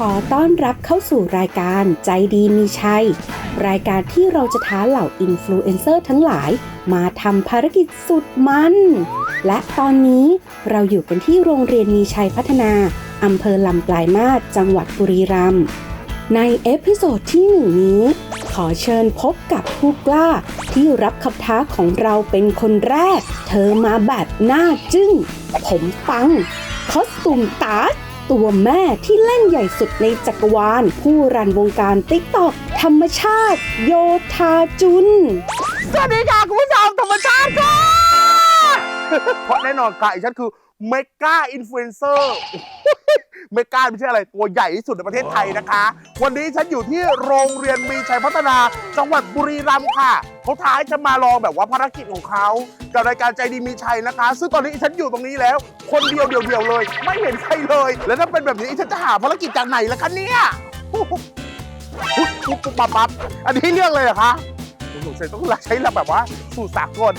ขอต้อนรับเข้าสู่รายการใจดีมีชัย รายการที่เราจะท้าเหล่าอินฟลูเอนเซอร์ทั้งหลาย มาทำภารกิจสุดมัน และตอนนี้เราอยู่กันที่โรงเรียนมีชัยพัฒนาอำเภอลำปลายมาศจังหวัดบุรีรัมย์ในเอพิโซดที่หนึ่งนี้ ขอเชิญพบกับผู้กล้า ที่รับคำท้าของเราเป็นคนแรก เธอมาแบบหน้าจึ้ง ผมปัง คอสตูมตาร์ ตัวแม่ที่เล่นใหญ่สุดในจักรวาล ผู้รันวงการติ๊กตอกธรรมชาติ โยธาจุน สวัสดีค่ะคุณผู้ชมธรรมชาติค่ะ เพราะแน่นอนค่ะอีฉันคือเมกาอินฟลูเอนเซอร์ เมก้าไม่ใช่อะไรตัวใหญ่ที่สุดในประเทศไทยนะคะ วันนี้ฉันอยู่ที่โรงเรียนมีชัยพัฒนา จังหวัดบุรีรัมย์ค่ะเขาท้ายจะมาลองแบบว่าภารกิจของเขากับรายการใจดีมีชัยนะคะ ซึ่งตอนนี้ฉันอยู่ตรงนี้แล้ว คนเดียวเดียวๆเลย ไม่เห็นใครเลย แล้วถ้าเป็นแบบนี้ฉันจะหาภารกิจจากไหนล่ะคะเนี่ยปุ๊บปุ๊บปุ๊บปั๊บปั๊บอันนี้เรื่องเลยเหรอคะสงสัยต้องใช้แบบว่าสูตรสากล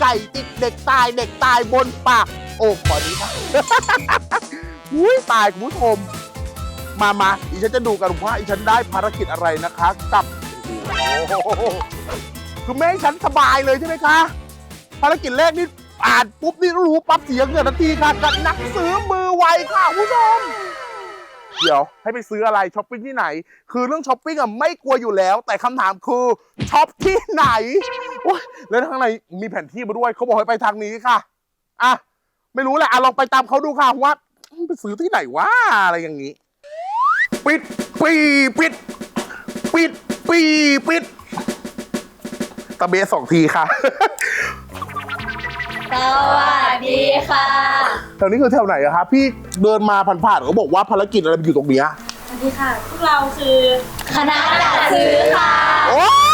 ไก่ติดเด็กตายเด็กตายบนปากโอ้ขอนี้ครับ อุ้ยตายคุณผู้ชม มามาอีฉันจะดูกันว่าอีฉันได้ภารกิจอะไรนะคะกับโอ้โหคือแม่ให้ฉันสบายเลยใช่ไหมคะ ภารกิจแรกนี่อ่านปุ๊บนี่รู้ปั๊บเสียเงินทันทีค่ะกับนักซื้อมือไวค่ะคุณผู้ชม เดี๋ยวให้ไปซื้ออะไรช้อปปิ้งที่ไหน คือเรื่องช้อปปิ้งอะไม่กลัวอยู่แล้ว แต่คำถามคือช้อปที่ไหนโอ๊ยแล้วข้างในมีแผนที่มาด้วยเขาบอกให้ไปทางนี้ค่ะ อะ ไม่รู้แหละอะลองไปตามเขาดูค่ะว่า ซื้อที่ไหนวะอะไรอย่างนี้ ปิดปีปิด ปิดปีปิดตะเบสสองทีค่ะ สวัสดีค่ะ แถวนี้คือแถวไหนอะคะพี่เดินมาผ่านๆเขาบอกว่าภารกิจอะไรมันอยู่ตรงเนี้ยสวัสดีค่ะ พวกเราคือ คณะจัดซื้อค่ะ โอ๊ย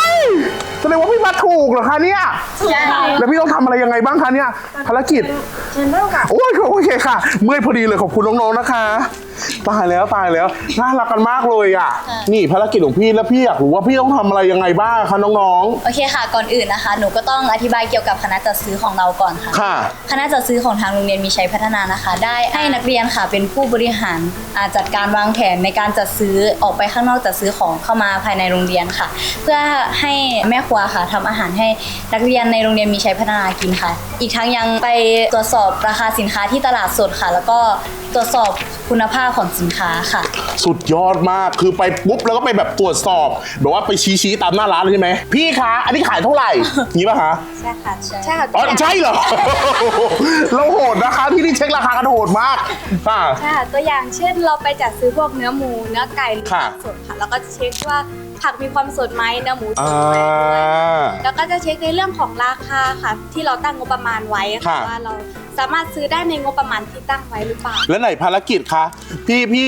แสดงว่าพี่มาถูกเหรอคะเนี่ย ใช่แล้วพี่ต้องทำอะไรยังไงบ้างคะเนี่ยภารกิจ เชิญเริ่มค่ะ โอ้ยโอเคค่ะ เมื่อยพอดีเลยขอบคุณน้องๆนะคะตายแล้วตายแล้วน่ารักกันมากเลยอะ นี่ภารกิจของพี่แล้วพี่อยากรู้ว่าพี่ต้องทำอะไรยังไงบ้างคะน้องโอเคค่ะ ก่อนอื่นนะคะ หนูก็ต้องอธิบายเกี่ยวกับคณะจัดซื้อของเราก่อนค่ะ ๆ ค่ะ คณะจัดซื้อของทางโรงเรียนมีชัยพัฒนานะคะ ได้ให้นักเรียนค่ะเป็นผู้บริหารอ่าจัดการวางแผนในการจัดซื้อออกไปข้างนอกจัดซื้อของเข้ามาภายในโรงเรียนค่ะ เพื่อให้แม่ครัวค่ะทำอาหารให้นักเรียนในโรงเรียนมีชัยพัฒนากินค่ะ อีกทั้งยังไปตรวจสอบราคาสินค้าที่ตลาดสดค่ะ แล้วก็ ตรวจสอบคุณภาพของสินค้าค่ะ สุดยอดมากคือไปปุ๊บแล้วก็ไปแบบตรวจสอบแบบว่าไปชี้ๆตามหน้าร้านเลยใช่ไหมพี่คะอันนี้ขายเท่าไหร่งี้ป่ะคะใช่ค่ะใช่ค่ะอ๋อใช่เหรอ เราโหดนะคะที่นี่เช็คราคากันโหดมากค่ะ ค่ะตัวอย่างเช่นเราไปจัดซื้อพวกเนื้อหมูเนื้อไก่หรือค่ะผักสดค่ะแล้วก็จะเช็คว่า ผักมีความสดไหมเนื้อหมูสอ่ดไหมาแล้วก็จะเช็คในเรื่องของราคาค่ะ ที่เราตั้งงบประมาณไว้ค่ะค่ะ ว่าเราสามารถซื้อได้ในงบประมาณที่ตั้งไว้หรือเปล่า แล้วไหนภารกิจคะพี่พี่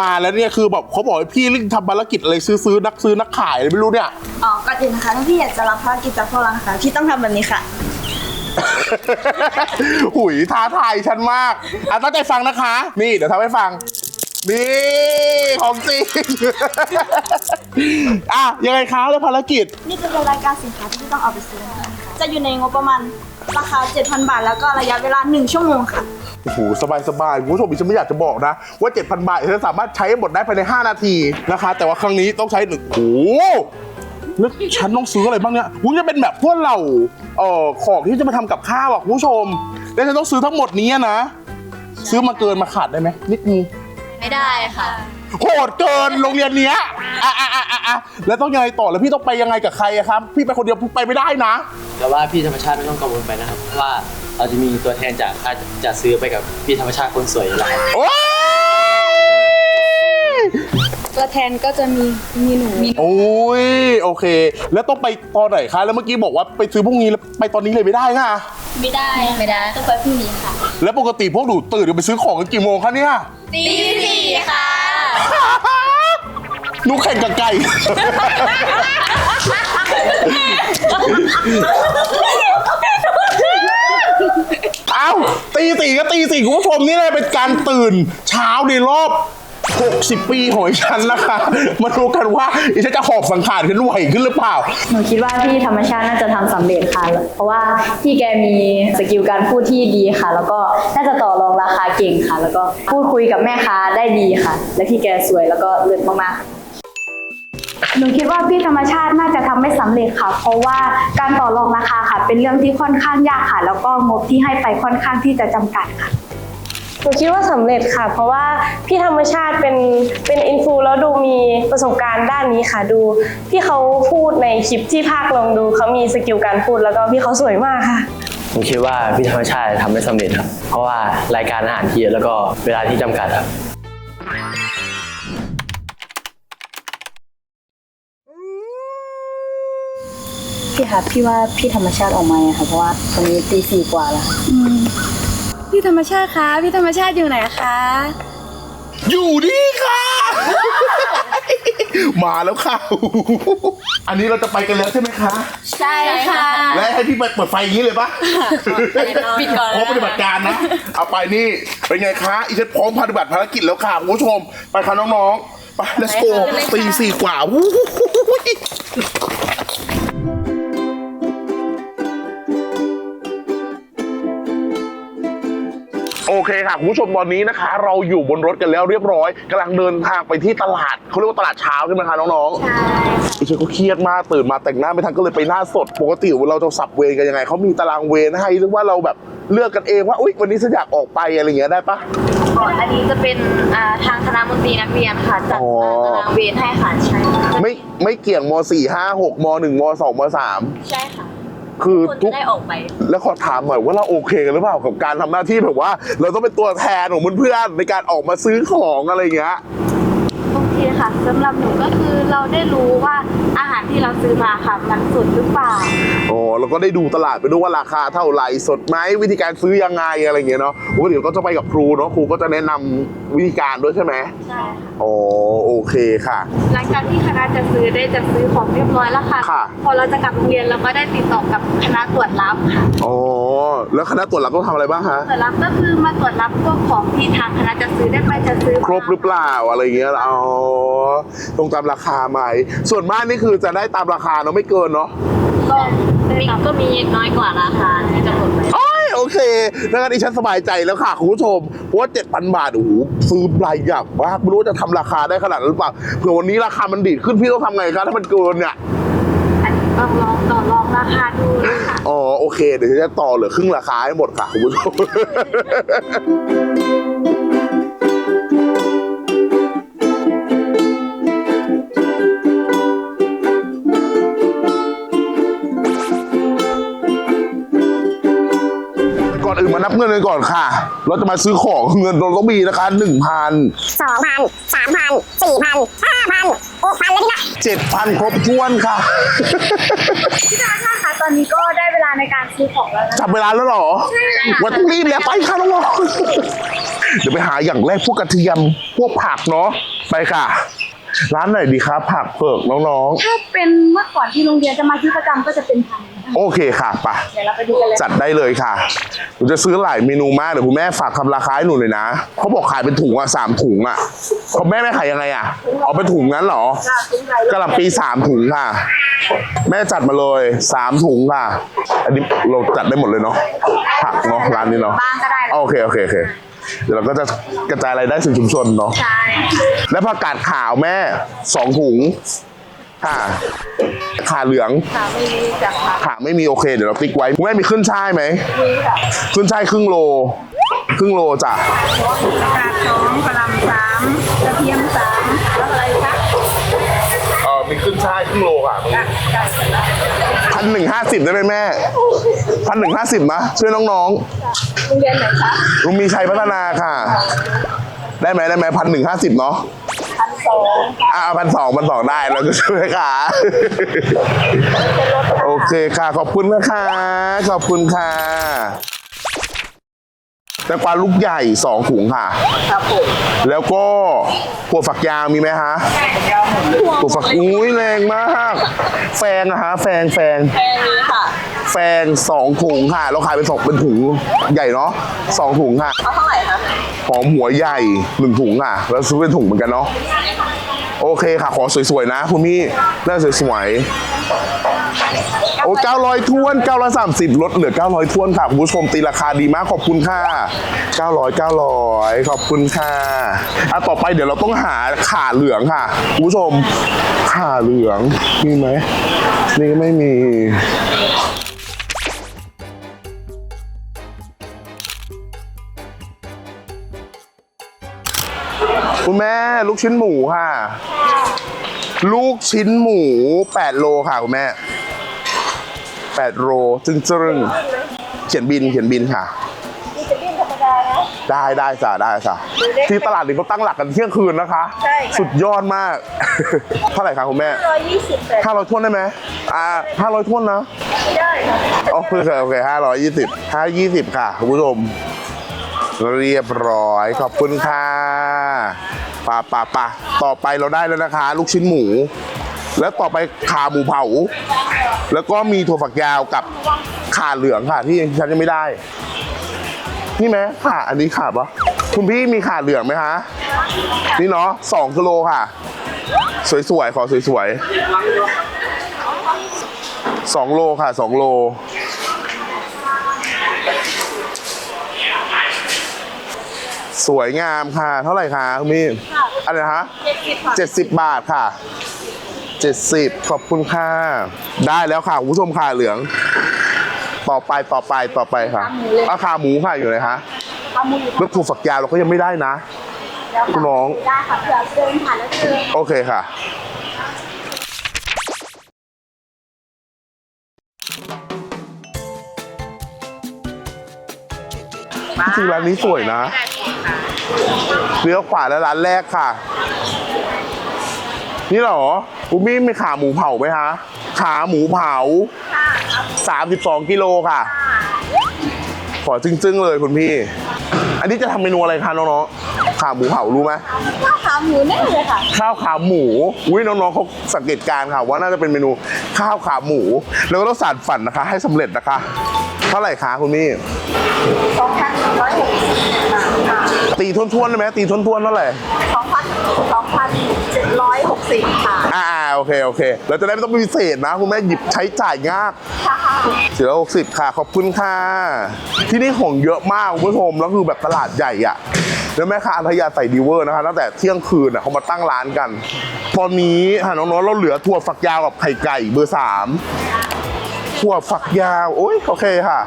มาแล้วเนี่ยคือแบบเขาบอกให้พี่รีบทำภารกิจอะไรซื้อซื้อนักซื้อนักขายอะไรไม่รู้เนี่ย อ๋อก่อนอื่นนะคะถ้าพี่อยากจะรับภารกิจจากพวกเราค่ะพี่ต้องทำแบบนี้ค่ะ หุยท้าทายฉันมากอะตั้งใจฟังนะคะ นี่เดี๋ยวทำให้ฟัง นี่ของจริง อะยังไงคะแล้วภารกิจ นี่จะเป็นรายการสินค้าที่พี่ต้องเอาไปซื้อนะคะจะอยู่ในงบประมาณราคา 7,000 บาท แล้วก็ระยะเวลา 1 ชั่วโมงค่ะ โอ้โห สบายสบายๆคุณผู้ชมดิฉันไม่อยากจะบอกนะ ว่า 7,000 บาทฉันสามารถใช้หมดได้ภายใน 5 นาทีนะคะ แต่ว่าครั้งนี้ต้องใช้หนึ่งโอ้โหแล้วฉันต้องซื้ออะไรบ้างเนี่ยวุ้นจะเป็นแบบพวกเราเอ่อของที่จะมาทำกับข้าวอะคุณผู้ชม แล้วฉันต้องซื้อทั้งหมดนี้นะ ซื้อมาเกินมาขาดได้ไหมนิดนึง ไม่ได้ค่ะ โหดเกินโรงเรียนเนี้ยอะอะอะอะอะแล้วต้องยังไงต่อแล้วพี่ต้องไปยังไงกับใครอะครับ พี่ไปคนเดียวไปไม่ได้นะ แต่ว่าพี่ธรรมชาติไม่ต้องกังวลไปนะครับเพราะว่าเราจะมีตัวแทนจากค่ายจะซื้อไปกับพี่ธรรมชาติคนสวยอยู่แล้วครับโอ้ย ตัวแทนก็จะมีมีหนูโอ้ยโอเค แล้วต้องไปตอนไหนคะแล้วเมื่อกี้บอกว่าไปซื้อพรุ่งนี้แล้วไปตอนนี้เลยไม่ได้ค่ะ ไม่ได้ไม่ได้ต้องไปพรุ่งนี้ค่ะ แล้วปกติพวกหนูตื่นไปซื้อของกันกี่โมงคะเนี่ยตีสี่ค่ะ หนูแข่งกับไก่ เอ้าตีสี่ก็ตีสี่คุณผู้ชมนี่เลยเป็นการตื่นเช้าในรอบ 60 ปีของดิฉันนะคะ มาดูกันว่าดิฉันจะหอบสังขารขึ้นไหวขึ้นหรือเปล่า หนูคิดว่าพี่ธรรมชาติน่าจะทำสำเร็จค่ะ เพราะว่าพี่แกมีสกิลการพูดที่ดีค่ะ แล้วก็น่าจะต่อรองราคาเก่งค่ะ แล้วก็พูดคุยกับแม่ค้าได้ดีค่ะ และพี่แกสวยแล้วก็เลิศมากๆ หนูคิดว่าพี่ธรรมชาติน่าจะทำไม่สำเร็จค่ะ เพราะว่าการต่อรองราคาค่ะ เป็นเรื่องที่ค่อนข้างยากค่ะ แล้วก็งบที่ให้ไปค่อนข้างที่จะจำกัดค่ะ หนูคิดว่าสำเร็จค่ะ เพราะว่าพี่ธรรมชาติเป็นเป็นอินฟูแล้วดูมีประสบการณ์ด้านนี้ค่ะดูพี่เขาพูดในคลิปที่ภาคลองดูเขามีสกิลการพูดแล้วก็พี่เขาสวยมากค่ะผมคิดว่าพี่ธรรมชาติทำไม่สำเร็จครับ เพราะว่ารายการอาหารที่เยอะแล้วก็เวลาที่จำกัดครับพี่คะพี่ว่าพี่ธรรมชาติออกมาอะค่ะเพราะว่าตอนนี้ตีสี่กว่าแล้ว พี่ธรรมชาติคะพี่ธรรมชาติอยู่ไหนคะอยู่นี่ค่ะ มาแล้วค่ะ อันนี้เราจะไปกันแล้วใช่ไหมคะ ใช่ค่ะ และให้พี่ไปเปิดไฟอย่างนี้เลยปะปิดก่อนพร้อมปฏิบัติการนะ เอาไปนี่ เป็นไงคะ อีฉันพร้อมปฏิบัติภารกิจแล้วค่ะคุณผู้ชม ไปค่ะน้องๆ ไป let's go ตีสี่กว่า เคค่ะคุณผู้ชมตอนนี้นะคะ เราอยู่บนรถกันแล้วเรียบร้อยกำลังเดินทางไปที่ตลาดเขาเรียกว่าตลาดเช้าใช่ไหมคะน้องๆใช่อีฉันก็เครียดมากตื่นมาแต่งหน้าไม่ทันก็เลยไปหน้าสด ปกติเราจะสับเวรกันยังไงเขามีตารางเวรให้หรือว่าเราแบบเลือกกันเองว่าอุ๊ยวันนี้ฉันอยากออกไปอะไรอย่างเงี้ยได้ปะอันนี้จะเป็นอ่าทางคณะมนตรีนักเรียนค่ะจัดอ๋อ ตารางเวรให้ค่ะใช่ค่ะไม่ไม่เกี่ยงมสี่ห้าหกมหนึ่งมสองมสามใช่ค่ะ คือคนทุจะก ได้ออกไป แล้วขอถามหน่อยว่าเราโอเคกันหรือเปล่ากับการทำหน้าที่แบบว่า เราต้องเป็นตัวแทนของเพื่อนๆในการออกมาซื้อของอะไรอย่างเงี้ย โอเคค่ะสำหรับหนูก็คือเราได้รู้ว่าอาหารที่เราซื้อมาค่ะมันสดหรือเปล่า อ๋อแล้วก็ได้ดูตลาดไปด้วยว่าราคาเท่าไหร่สดไหมวิธีการซื้อยังไงอะไรอย่างเงี้ยเนาะโอ้เดี๋ยวก็จะไปกับครูเนาะครูก็จะแนะนำวิธีการด้วยใช่ไหมใช่ค่ะอ๋อโอเคค่ะ หลังจากที่คณะจะซื้อได้จะซื้อของเรียบร้อยแล้วค่ะ ค่ะ พอเราจะกลับโรงเรียนเราก็ได้ติดต่อกับคณะตรวจรับค่ะอ๋อแล้วคณะตรวจรับต้องทำอะไรบ้างคะตรวจรับก็คือมาตรวจรับพวกของที่ทางคณะจะซื้อได้ไปจะซื้อครบหรือเปล่าอะไรอย่างเงี้ยอ๋อตรงตามราคาไหม ส่วนมากนี่คือจะได้ตามราคาเนาะไม่เกินเนาะก็ได้มีรับก็มีน้อยกว่าราคาที่กำหนดไว้โอ้ยโอเคแล้วกันดิฉันสบายใจแล้วค่ะคุณผู้ชมเพราะว่าเจ็ดพันบาทโอ้โหซื้อรายหยับมากไม่รู้ว่าจะทำราคาได้ขนาดนั้นหรือเปล่าเผื่อวันนี้ราคามันดีดขึ้นพี่ต้องทำไงคะถ้ามันเกินเนี่ยอันนี้ต้องลองต่อรองราคาดูนะคะ อ๋อ โอเค เดี๋ยวฉันจะต่อเหลือครึ่งราคาให้หมดค่ะ คุณผู้ชม ก่อนอื่นมานับเงินกันก่อนค่ะ เราจะมาซื้อของเงินเราต้องมีนะคะหนึ่งพันสองพันสามพันสี่พันห้าพันหกพันแล้วพี่นะเจ็ดพันครบถ้วนค่ะพี่ธนาคารคะตอนนี้ก็ได้เวลาในการซื้อของแล้วนะจับเวลาแล้วเหรอวันต้องรีบแล้วไปค่ะน้องๆเดี๋ยวไปหาอย่างแรกพวกกระเทียมพวกผักเนาะไปค่ะร้านไหนดีครับผักเผือกน้องถ้าเป็นเมื่อก่อนที่โรงเรียนจะมาซื้อประจำก็จะเป็นพันนะคะๆ โอเคค่ะไปเดี๋ยวเราไปดูกันเลยจัดได้เลยค่ะหนูจะซื้อหลายเมนูมากเดี๋ยวคุณแม่ฝากทำราคาให้หนูเลยนะเขาบอกขายเป็นถุงอะสามถุงอะเขาแม่แม่ขายยังไงอะเอาเป็นถุงนั้นเหรอกะหล่ำปีสามถุงค่ะ แม่จัดมาเลยสามถุงค่ะ อันนี้เราจัดได้หมดเลยเนาะผักเนาะร้านนี้เนาะบ้างก็ได้นะโอเคโอเคโอเคเดี๋ยวเราก็จะกระจายรายได้สู่ชุมชนเนาะใช่ และผักกาดขาวแม่สองถุง ค่ะ ขาเหลือง ค่ะไม่มีจากค่ะขาไม่มีโอเค เดี๋ยวเราติ๊กไว้คุณแม่มีขึ้นช่ายไหมขึ้นช่ายครึ่งโล ครึ่งโลจ้ะกาดสองกระหลำสามกระเทียมสามแล้วอะไรคะเออมีขึ้นช่ายครึ่งโลค่ะพันหนึ่งห้าสิบได้ไหมแม่พันหนึ่งห้าสิบนะช่วยน้องโรงเรียนไหนคะ ๆลุงมีชัยพัฒนาค่ะ ได้ไหมได้ไหมพันหนึ่งห้าสิบเนาะพัน สองอ่าพันสองพันสองได้เราจะช่วยค่ะ โอเคค่ะ ขอบคุณนะคะ ขอบคุณค่ะแต่กวาลูกใหญ่สองถุงค่ะ ครับผมแล้วก็ถั่วฝักยาวมีไหมฮะถั่วฝักอุ้ยแรงมาก แฟงอะฮะแฟงแฟงแพงนี้ค่ะ แฟงสองถุงค่ะ เราขายเป็นสองเป็นถุงใหญ่เนาะสองถุงค่ะเอาเท่าไหร่คะหอมหัวใหญ่หนึ่งถุงค่ะ แล้วซื้อเป็นถุงเหมือนกันเนาะโอเคค่ะ ขอสวยๆนะคุณพี่น่าสวยๆโอ้เก้าร้อยทวนเก้าร้อยสามสิบลดเหลือเก้าร้อยทวนค่ะคุณผู้ชมตีราคาดีมากขอบคุณค่ะเก้าร้อยเก้าร้อยขอบคุณค่ะอะต่อไปเดี๋ยวเราต้องหาขาเหลืองค่ะคุณผู้ชมขาเหลืองมีไหมนี่ก็ไม่มี ลูกชิ้นหมูค่ะ ลูกชิ้นหมู 8 โลค่ะคุณแม่ 8 โลจึงจึงเขียนบินเขียนบินค่ะนี่จะบินธรรมดานะได้ได้จ้ะได้จ้ะที่ตลาดนี้เขาตั้งหลักกันเที่ยงคืนนะคะ ใช่ค่ะสุดยอดมาก เท่าไหร่คะคุณแม่ร้อยยี่สิบแต่ห้าร้อยทวนได้ไหมอ่าห้าร้อยทวนนะไม่ได้ค่ะโอเคโอเคห้าร้อยยี่สิบห้ายี่สิบค่ะคุณผู้ชม เรียบร้อยขอบคุณค่ะ ปะปะปะต่อไปเราได้แล้วนะคะ ลูกชิ้นหมู แล้วต่อไปขาหมูเผา แล้วก็มีถั่วฝักยาวกับขาเหลืองค่ะ ที่ฉันยังไม่ได้ นี่ไหมขาอันนี้ขาปะคุณพี่มีขาเหลืองไหมคะนี่เนาะสองกิโลค่ะ สวยๆขอสวยๆสองโลค่ะสองโล สวยงามค่ะ เท่าไหร่คะคุณพี่อะไรนะฮะเจ็ดสิบค่ะเจ็ดสิบบาทค่ะ เจ็ดสิบขอบคุณค่ะ ได้แล้วค่ะคุณผู้ชมค่ะเหลือง ต่อไปต่อไปต่อไปค่ะอาคาหมูค่ะอยู่ไหนคะเอามือแล้วถั่วฝักยาวเราก็ยังไม่ได้นะ แล้วคุณน้อง ได้ค่ะเผื่อเดินผ่านแล้วเจอโอเคค่ะ จริงๆร้านนี้สวยนะ เลี้ยวขวาแล้วร้านแรกค่ะ นี่เหรอคุณมี่มีขาหมูเผาไหมคะขาหมูเผา32กิโลค่ะ ขอจึ้งๆเลยคุณพี่ อันนี้จะทำเมนูอะไรคะน้องๆขาหมูเผารู้ไหมข้าวขาหมูแน่เลยค่ะ ข้าวขาหมูอุ้ยน้องๆเขาสังเกตการณ์ค่ะ ว่าน่าจะเป็นเมนูข้าวขาหมู แล้วก็ต้องสานฝันนะคะ ให้สำเร็จนะคะ เท่าไหร่คะคุณมี่สองพันร้อยหกสิบ บาทค่ะตีทวนๆได้ไหมตีทวนๆเท่าไหร่สองพันสองพันเจ็ดร้อยหกสิบค่ะ อ่าโอเคโอเค เราจะได้ไม่ต้องพิเศษนะ คุณแม่หยิบใช้จ่ายง่ายเสียหกสิบค่ะ ขอบคุณค่ะ ที่นี่ของเยอะมากคุณผู้ชมแล้วคือแบบตลาดใหญ่อะแล้วแม่ค้าอัธยาใส่ดีเวอร์นะคะตั้งแต่เที่ยงคืนอะเขามาตั้งร้านกัน ตอนนี้ค่ะน้องๆเราเหลือถั่วฝักยาวกับไข่ไก่เบอร์สามถั่วฝักยาว โอ้ยโอเคค่ะ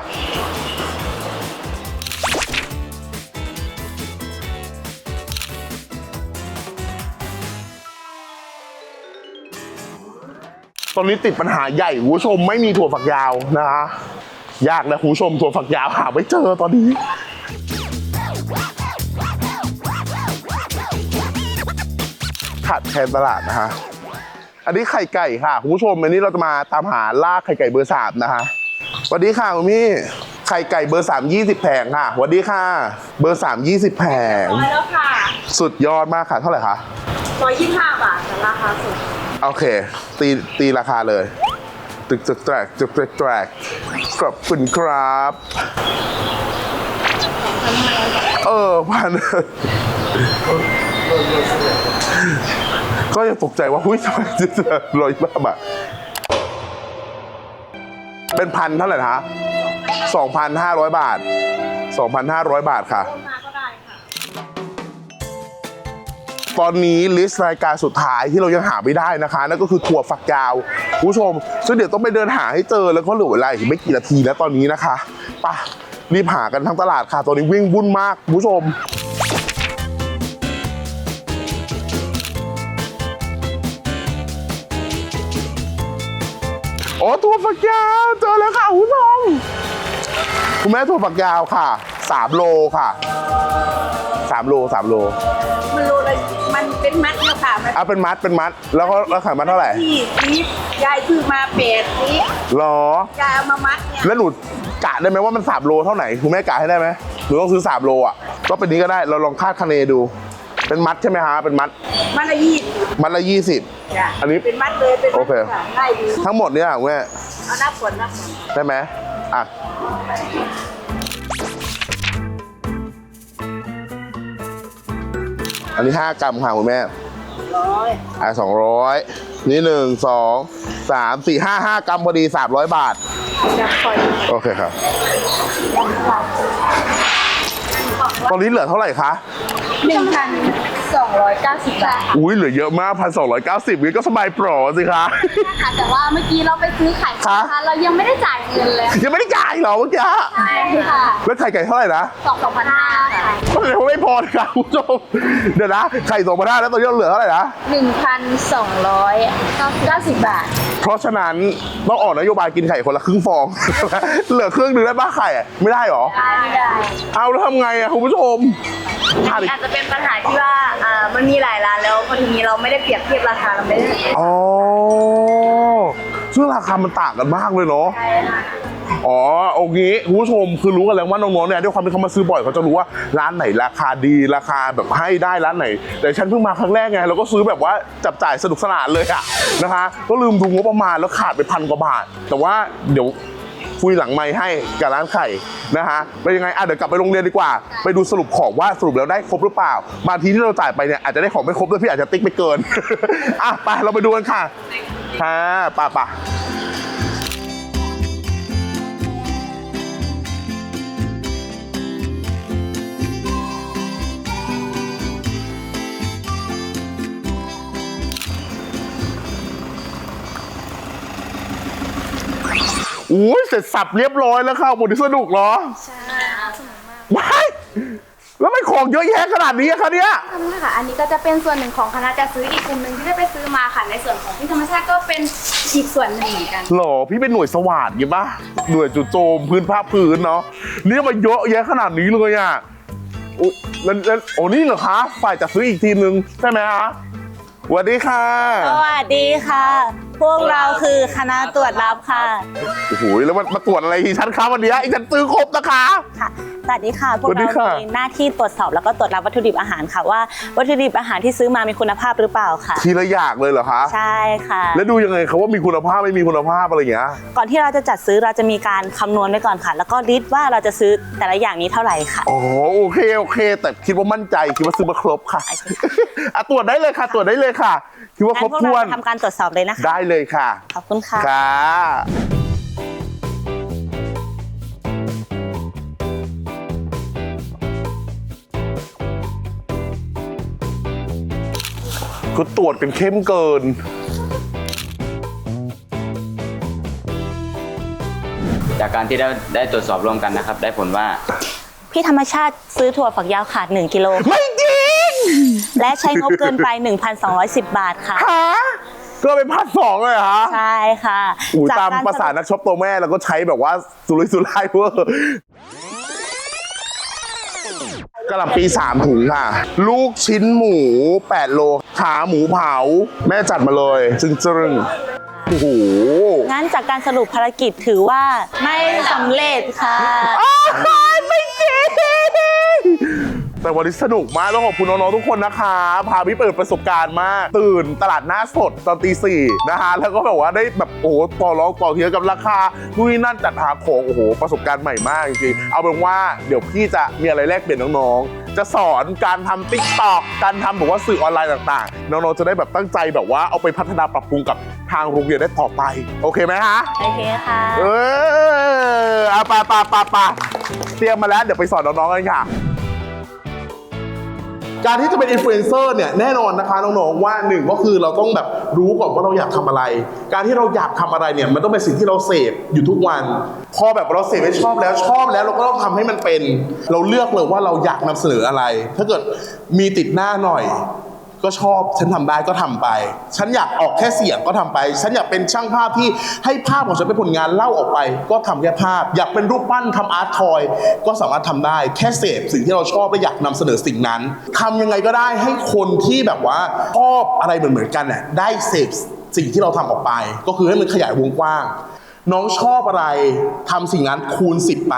ตอนนี้ติดปัญหาใหญ่คุณผู้ชมไม่มีถั่วฝักยาวนะคะยากนะคุณผู้ชมถั่วฝักยาวหาไม่เจอตอนนี้ขาดแคลนตลาดนะฮะ อันนี้ไข่ไก่ค่ะคุณผู้ชม อันนี้เราจะมาตามหาลากไข่ไก่เบอร์สามนะคะสวัสดีค่ะคุณพี่ ไข่ไก่เบอร์สามยี่สิบแผงค่ะสวัสดีค่ะ เบอร์สามยี่สิบแผง ร้อยแล้วค่ะสุดยอดมากค่ะเท่าไหร่คะ ร้อยยี่สิบห้าบาทแต่ราคาสูงโอเค ตีตีราคาเลย ตึกตึกแตรกตึกตึกแตรกขอบคุณครับ เออพันก็ยังตกใจว่าหุ้ยทำไมจะร้อยบ้าบาทเป็นพันเท่าไหร่นะ สองพันห้าร้อยบาทสองพันห้าร้อยบาทค่ะมาก็ได้ค่ะ ตอนนี้ลิสต์รายการสุดท้ายที่เรายังหาไม่ได้นะคะ นั่นก็คือถั่วฝักยาวคุณผู้ชมซึ่งเดี๋ยวต้องไปเดินหาให้เจอแล้วก็เหลือเวลาอีกไม่กี่นาทีแล้วตอนนี้นะคะปะรีบหากันทั้งตลาดค่ะ ตอนนี้วิ่งวุ่นมากคุณผู้ชมโอ้ถั่วฝักยาวเจอแล้วค่ะคุณผู้ชม คุณแม่ถั่วฝักยาวค่ะสามโลค่ะสามโลสามโล มันโลละมันเป็นมัดเนี่ยค่ะมันเอาเป็นมัดเป็นมัด แล้วก็แล้วขายมัดเท่าไหร่ที่นี่ยายซื้อมาเป็ดนี้หรอ ยายเอามามัดเนี่ยแล้วหนูกะได้ไหมว่ามันสามโลเท่าไหร่คุณแม่กะให้ได้ไหมหนูต้องซื้อสามโลอะก็เป็นนี้ก็ได้เราลองคาดคะเนดู เป็นมัดใช่ไหมฮะเป็นมัดมมัดละยี่สิบมัดละยี่สิบ จ้ะอันนี้เป็นมัดเลยเป็นมัดโอเค ค่ะง่ายดีทั้งหมดเนี่ยคุณแม่เอานับก่อนนับก่อนได้ไหมอะ อันนี้ 5 กรัมค่ะคุณแม่ร้อยอะสองร้อยนี่หนึ่งสองสามสี่ห้าห้ากรัมพอดีสามร้อยบาท จะคอยโอเคครับ ตอนนี้เหลือเท่าไหร่คะ หนึ่งพันสองร้อยเก้าสิบบาทอุ้ยเหลือเยอะมากพันสองร้อยเก้าสิบนี่ก็สบายโปรสิคะ ค่ะแต่ว่าเมื่อกี้เราไปซื้อไข่คะเรายังไม่ได้จ่ายเงินเลยยังไม่ได้จ่ายเหรอเมื่อกี้ใช่ค่ะแล้วไข่ไก่เท่าไหร่นะสองสองพันห้าค่ะก็เลยไม่พอนะครับคุณผู้ชมเดี๋ยวนะ ไข่สองพันห้าแล้วตอนนี้เหลือเท่าไหร่นะหนึ่งพันสองร้อยเก้าสิบบาท เพราะฉะนั้นต้องออกนโยบายกินไข่คนละครึ่งฟอง เหลือครึ่งหนึ่งได้บ้าไข่อะไม่ได้เหรอไม่ได้ เอาแล้วทำไงอะคุณผู้ชมอะดิอาจจะเป็นปัญหาที่ว่าอ่า มันมีหลายร้านแล้วพอทีนี้เราไม่ได้เปรียบเทียบราคาเราไม่ได้อ๋อซึ่งราคามันต่างกันมากเลยเนาะ ใช่ค่ะอ๋อโอเคคุณผู้ชมคือรู้กันแล้วว่าน้องๆเนี่ยด้วยความที่เขามาซื้อบ่อยเขาจะรู้ว่าร้านไหนราคาดีราคาแบบให้ได้ร้านไหน แต่ฉันเพิ่งมาครั้งแรกไงเราก็ซื้อแบบว่าจับจ่ายสนุกสนานเลยอะนะคะ ก็ลืมดูงบประมาณแล้วขาดไปพันกว่าบาท แต่ว่าเดี๋ยว คุยหลังไม้ให้กับร้านไข่นะคะเป็นยังไงอะเดี๋ยวกลับไปโรงเรียนดีกว่า ไปดูสรุปของว่าสรุปแล้วได้ครบหรือเปล่าบางทีที่เราจ่ายไปเนี่ยอาจจะได้ของไม่ครบแล้วพี่อาจจะติ๊กไปเกินอะไปเราไปดูกันค่ะค่ะป่ะป่ะ อุ้ยเสร็จสับเรียบร้อยแล้วค่ะหมดที่สนุกเหรอใช่ว้ายแล้วไม่ของเยอะแยะขนาดนี้อะคะเนี่ยค่ะ อันนี้ก็จะเป็นส่วนหนึ่งของคณะจัดซื้ออีกกลุ่มหนึ่งที่ได้ไปซื้อมาค่ะ ในส่วนของพี่ธรรมชาติก็เป็นอีกส่วนหนึ่งเหมือนกัน หรอพี่เป็นหน่วยสวัสดยังปะหน่วยจู่โจมพื้นภาคพื้นเนาะนี่มันเยอะแยะขนาดนี้เลยอะอุ๊ยแล้วแล้วโอ้นี่เหรอคะฝ่ายจัดซื้ออีกทีมนึงใช่ไหมคะสวัสดีค่ะ สวัสดีค่ะ พวกเราคือคณะตรวจรับค่ะ โอ้โหแล้วมันมาตรวจอะไรที่ฉันคะวันเนี้ยไอ้ฉันซื้อครบนะคะ ค่ะสวัสดีค่ะ พวกสวัสดีเราค่ะ มีหน้าที่ตรวจสอบแล้วก็ตรวจรับวัตถุดิบอาหารค่ะว่าวัตถุดิบอาหารที่ซื้อมามีคุณภาพหรือเปล่าค่ะ ทีละอย่างเลยเหรอคะใช่ค่ะ แล้วดูยังไงเขาว่ามีคุณภาพไม่มีคุณภาพอะไรอย่างเงี้ยก่อนที่เราจะจัดซื้อเราจะมีการคำนวณไว้ก่อนค่ะ แล้วก็ลิสต์ว่าเราจะซื้อแต่ละอย่างนี้เท่าไหร่ค่ะ อ๋อโอเคโอเค แต่คิดว่ามั่นใจคิดว่าซื้อมาครบค่ะ อะตรวจได้เลยค่ะ ตรวจได้เลยค่ะ คิดว่าครงั้บนพวกถ้วเรานจะทำการตรวจสอบเลยนะคะ ได้เลยค่ะขอบคุณค่ะ ค่ะก็ตรวจกันเข้มเกิน จากการที่ได้ได้ตรวจสอบร่วมกันนะครับ ได้ผลว่าพี่ธรรมชาติซื้อถั่วฝักยาวขาด 1 กิโลค่ะไม่จริง และใช้งบเกินไป 1,210 บาทค่ะฮะก็เป็นพันสองเลยเหรอฮะใช่ค่ะอู้จากตามการภาษานักช็อปตัวแม่แล้วก็ใช้แบบว่าสุรุ่ยสุร่ายเวอร์กระหล่ำปีสามถุงค่ะ ลูกชิ้นหมู 8 โล ขาหมูเผา แม่จัดมาเลยจึงจึงๆโอ้โห งั้นจากการสรุปภารกิจถือว่าไม่สำเร็จค่ะ อ้าวไม่จริง แต่วันนี้สนุกมากต้องขอบคุณน้องๆทุกคนนะคะ พาพี่เปิดประสบการณ์มาก ตื่นตลาดหน้าสดตอนตีสี่นะคะแล้วก็แบบว่าได้แบบโอ้โหต่อรองต่อเทียงกับราคานู่นนี่นั่นจัดหาของโอ้โหประสบการณ์ใหม่มากจริงๆเอาเป็นว่าเดี๋ยวพี่จะมีอะไรแลกเปลี่ยนน้องๆ จะสอนการทำติ๊กตอกการทำแบบว่าสื่อออนไลน์ต่างๆ น้องๆจะได้แบบตั้งใจแบบว่าเอาไปพัฒนาปรับปรุงกับทางโรงเรียนได้ต่อไป โอเคไหมคะโอเคค่ะเออเอาไปไปไปไปเตรียมมาแล้วเดี๋ยวไปสอนน้องๆกันค่ะ การที่จะเป็นอินฟลูเอนเซอร์เนี่ยแน่นอนนะคะน้องๆว่าหนึ่งก็คือเราต้องแบบรู้ก่อนว่าเราอยากทำอะไร การที่เราอยากทำอะไรเนี่ยมันต้องเป็นสิ่งที่เราเสพอยู่ทุกวัน พอแบบเราเสพไปชอบแล้วชอบแล้วเราก็ต้องทำให้มันเป็น เราเลือกเลยว่าเราอยากนำเสนออะไร ถ้าเกิดมีติดหน้าหน่อย ก็ชอบฉันทำได้ก็ทำไป ฉันอยากออกแค่เสียงก็ทำไป ฉันอยากเป็นช่างภาพที่ให้ภาพของฉันเป็นผลงานเล่าออกไป ก็ทำแค่ภาพ อยากเป็นรูปปั้นทำอาร์ตทอย ก็สามารถทำได้แค่เสพสิ่งที่เราชอบและอยากนำเสนอสิ่งนั้นทำยังไงก็ได้ให้คนที่แบบว่าชอบอะไรเหมือนๆกันน่ะได้เสพสิ่งที่เราทำออกไป ก็คือให้มันขยายวงกว้าง น้องชอบอะไรทำสิ่งนั้นคูณ 10 ไป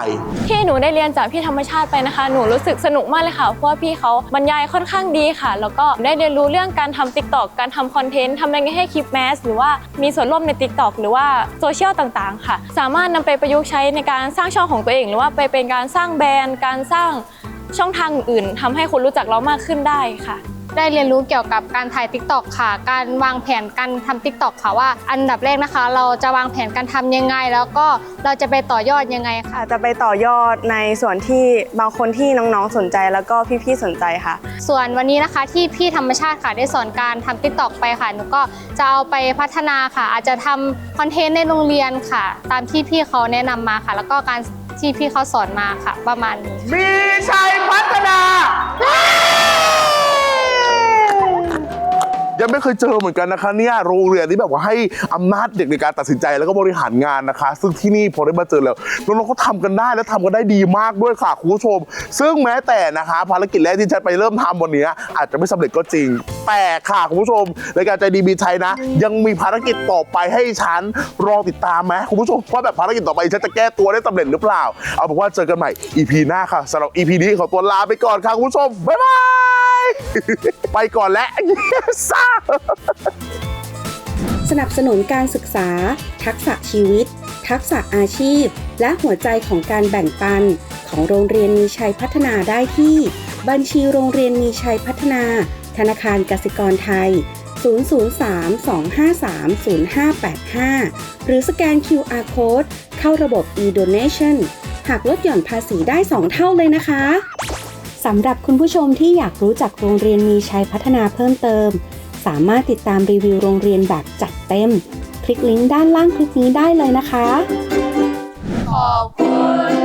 ที่หนูได้เรียนจากพี่ธรรมชาติไปนะคะ หนูรู้สึกสนุกมากเลยค่ะ เพราะว่าพี่เขาบรรยายค่อนข้างดีค่ะ แล้วก็ได้เรียนรู้เรื่องการทำติ๊กตอกการทำคอนเทนต์ทำยังไงให้คลิปแมส หรือว่ามีส่วนร่วมในติ๊กตอกหรือว่าโซเชียลต่างๆ ค่ะ สามารถนำไปประยุกต์ใช้ในการสร้างช่องของตัวเอง หรือว่าไปเป็นการสร้างแบรนด์ การสร้างช่องทางอื่นๆทำให้คนรู้จักเรามากขึ้นได้ค่ะ ได้เรียนรู้เกี่ยวกับการถ่าย t ิ k t o k ค่ะ การวางแผนการทำ t ิ k t o k ค่ะว่า อันดับแรกนะคะ เราจะวางแผนการทำยังไง แล้วก็เราจะไปต่อยอดยังไงค่ะ อาจจะไปต่อยอดในส่วนที่บางคนที่น้องๆสนใจแล้วก็พี่ๆสนใจค่ะ ส่วนวันนี้นะคะที่พี่ธรรมชาติค่ะได้สอนการทำ t ิ k t o k ไปค่ะหนูก็จะเอาไปพัฒนาค่ะ อาจจะทำคอนเทนต์ในโรงเรียนค่ะ ตามที่พี่เขาแนะนำมาค่ะ แล้วก็การที่พี่เขาสอนมาค่ะ ประมาณนี้ มีชัยพัฒนา ยังไม่เคยเจอเหมือนกันนะคะเนี่ยโรงเรียนที่แบบว่าให้อำนาจเด็กในการตัดสินใจแล้วก็บริหารงานนะคะ ซึ่งที่นี่พอได้มาเจอแล้วน้องๆเขาทำกันได้และทำกันได้ดีมากด้วยค่ะคุณผู้ชม ซึ่งแม้แต่นะคะ ภารกิจแรกที่จะไปเริ่มทำวันนี้อาจจะไม่สำเร็จก็จริง แต่ค่ะคุณผู้ชมรายการใจดีมีชัยนะ ยังมีภารกิจต่อไปให้ฉันรอติดตามไหมคุณผู้ชมว่าแบบภารกิจต่อไปฉันจะแก้ตัวได้สำเร็จหรือเปล่า เอาเป็นว่าเจอกันใหม่ EP หน้าค่ะสำหรับ EP นี้ขอตัวลาไปก่อนค่ะคุณผู้ชมบ๊ายบายไปก่อนแล้วซ่าสนับสนุนการศึกษา ทักษะชีวิต ทักษะอาชีพ และหัวใจของการแบ่งปัน ของโรงเรียนมีชัยพัฒนาได้ที่ บัญชีโรงเรียนมีชัยพัฒนา ธนาคารกสิกรไทย 003-253-0585 หรือสแกน QR Code เข้าระบบ e-donation หากลดหย่อนภาษีได้ 2 เท่าเลยนะคะ สำหรับคุณผู้ชมที่อยากรู้จักโรงเรียนมีชัยพัฒนาเพิ่มเติม สามารถติดตามรีวิวโรงเรียนแบบจัดเต็ม คลิกลิงก์ด้านล่างคลิปนี้ได้เลยนะคะ ขอบคุณ